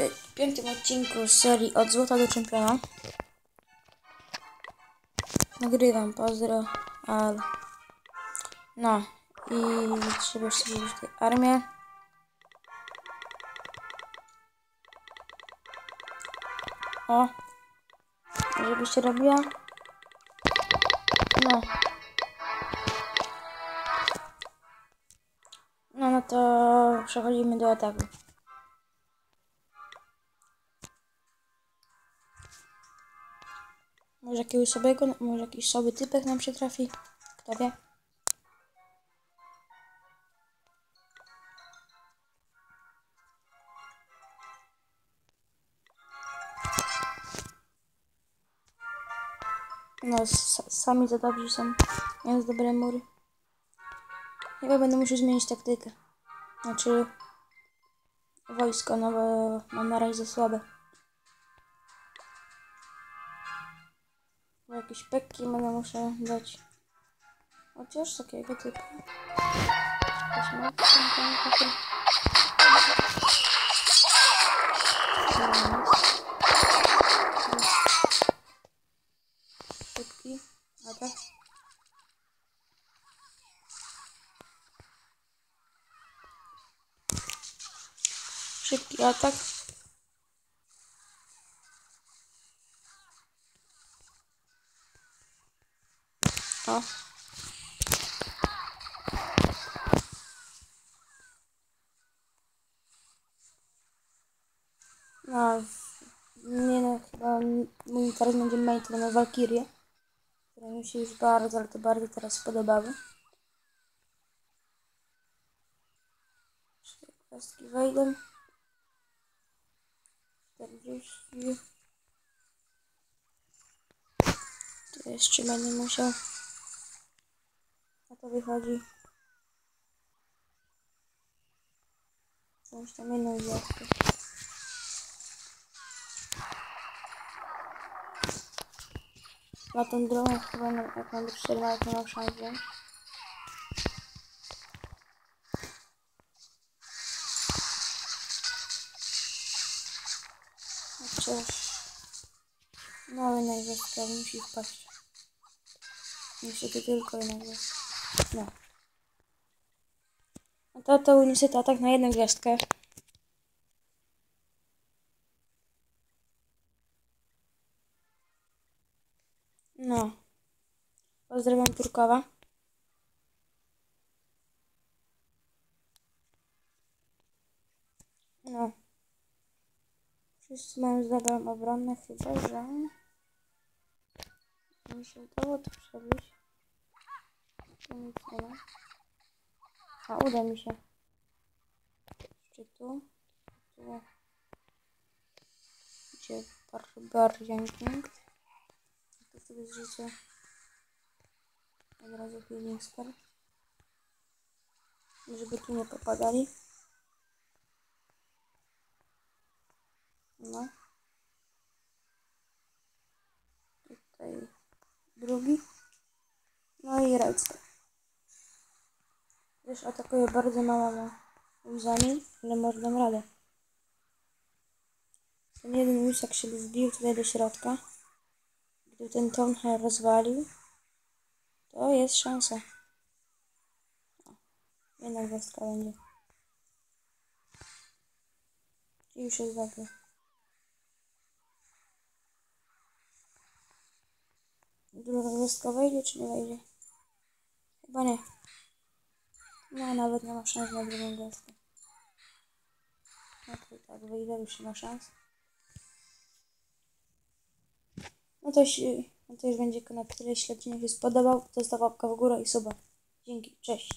W piątym odcinku serii Od Złota do Czempiona. Nagrywam, pozdro, ale... No, i trzeba sobie tutaj armię. O, żebyście robiła. No. No, no to przechodzimy do ataku. Może jakiegoś sobego, może jakiś sobie typek nam się trafi. Kto wie? No, sami za dobrzy są. Jest dobre mury. Chyba będę musiał zmienić taktykę. Znaczy... Wojsko, no bo mam na razie za słabe. Bo jakieś pekki muszę dać. Chociaż takiego typu. Mapki, tam takie. Szybki atak. Szybki atak. O. No, nie no, chyba mój teraz będzie mate na Valkyrie, które mi się już bardzo, ale to bardzo teraz podobały. Cztery wejdą. 40. Tu jeszcze będę musiał. To wychodzi. Coś tam jedną gwiazdkę. Na tą drogę chyba na, jak 4 nawet nie mam szans wziąć. Chociaż... Ale najwyższa musi wpaść. Niestety tylko jedna gwiazdka. No. A to, to niestety atak na jedną gwiazdkę. No. Pozdrawiam Turkowa. No. Wszyscy mają zadanie obronne, chyba że... Mi się udało to przebić. Tu nic nie ma. A, uda mi się. Jeszcze tu. Tu. Gdzie barbarian king. Tu sobie zrzucę. Od razu healing spell. Żeby tu nie popadali. No. Tutaj drugi. No i redstone. Też atakuje bardzo mało łzami, ale może dam radę. Ten jeden łóz jak się wbił tutaj do środka, gdyby ten Tonher rozwalił, to jest szansa. O, jedna gwiazdka będzie. I już jest dobrze. Druga gwiazdka wejdzie czy nie wejdzie? Chyba nie. No nawet nie ma szans na drugą gwiazdkę. No to tak wyjdę, już nie ma szans. No to, się, no to już będzie na tyle. Jeśli odcinek się spodobał, to zostaw łapkę w górę i suba. Dzięki, cześć.